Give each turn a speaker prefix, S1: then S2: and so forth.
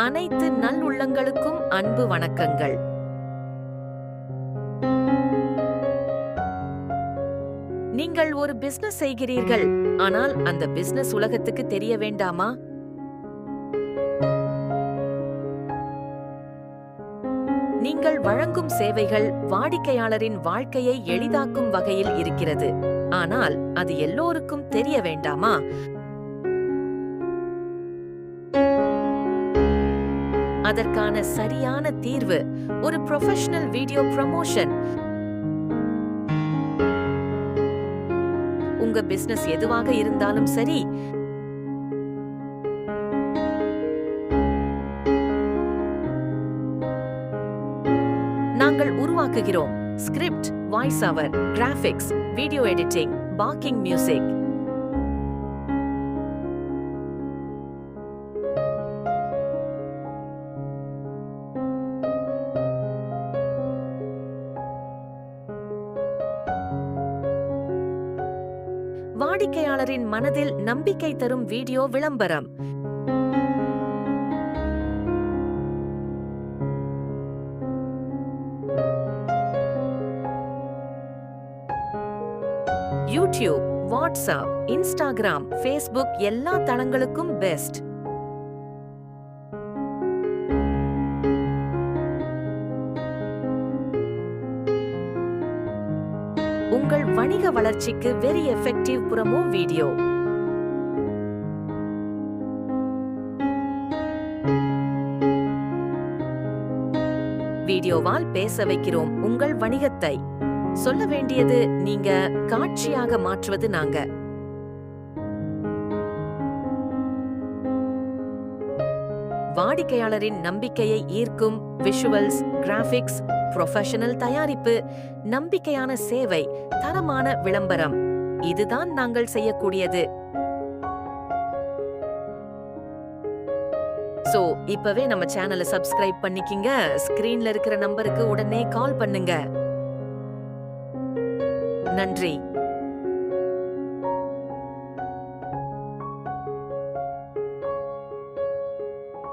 S1: அனைத்து நல்லுள்ளங்களுக்கும் அன்பு வணக்கங்கள். நீங்கள் ஒரு பிசினஸ் செய்கிறீர்கள் ஆனால் அந்த பிசினஸ் உலகத்துக்கு தெரிய வேண்டாமா? நீங்கள் வழங்கும் சேவைகள் வாடிக்கையாளரின் வாழ்க்கையை எளிதாக்கும் வகையில் இருக்கிறது. ஆனால் அது எல்லோருக்கும் தெரிய வேண்டாமா? அதற்கான சரியான தீர்வு ஒரு ப்ரொஃபஷனல் வீடியோ ப்ரமோஷன் உங்க பிசினஸ் எதுவாக இருந்தாலும் சரி நாங்கள் உருவாக்குகிறோம் script voice over graphics video editing backing music வாடிக்கையாளரின் மனதில் நம்பிக்கை தரும் வீடியோ விளம்பரம். யூடியூப் வாட்ஸ்அப் இன்ஸ்டாகிராம் ஃபேஸ்புக் எல்லா தளங்களுக்கும் பெஸ்ட். உங்கள் வணிக வளர்ச்சிக்கு வெரி எஃபெக்டிவ் புறமோ வீடியோ வீடியோவால் பேச வைக்கிறோம் உங்கள் வணிகத்தை. சொல்ல வேண்டியது நீங்க காட்சியாக மாற்றுவது நாங்க. வாடிக்கையாளரின் நம்பிக்கையை ஈர்க்கும் விஷுவல்ஸ் கிராபிக்ஸ் ப்ரொஃபஷனல் தயாரிப்பு நம்பிக்கையான சேவை தரமான விளம்பரம். இதுதான் நாங்கள் செய்யக்கூடியது. சோ இப்பவே நம்ம சேனலை சப்ஸ்கிரைப் பண்ணிக்கிங்க. ஸ்கிரீன்ல இருக்கிற நம்பருக்கு உடனே கால் பண்ணுங்க. நன்றி.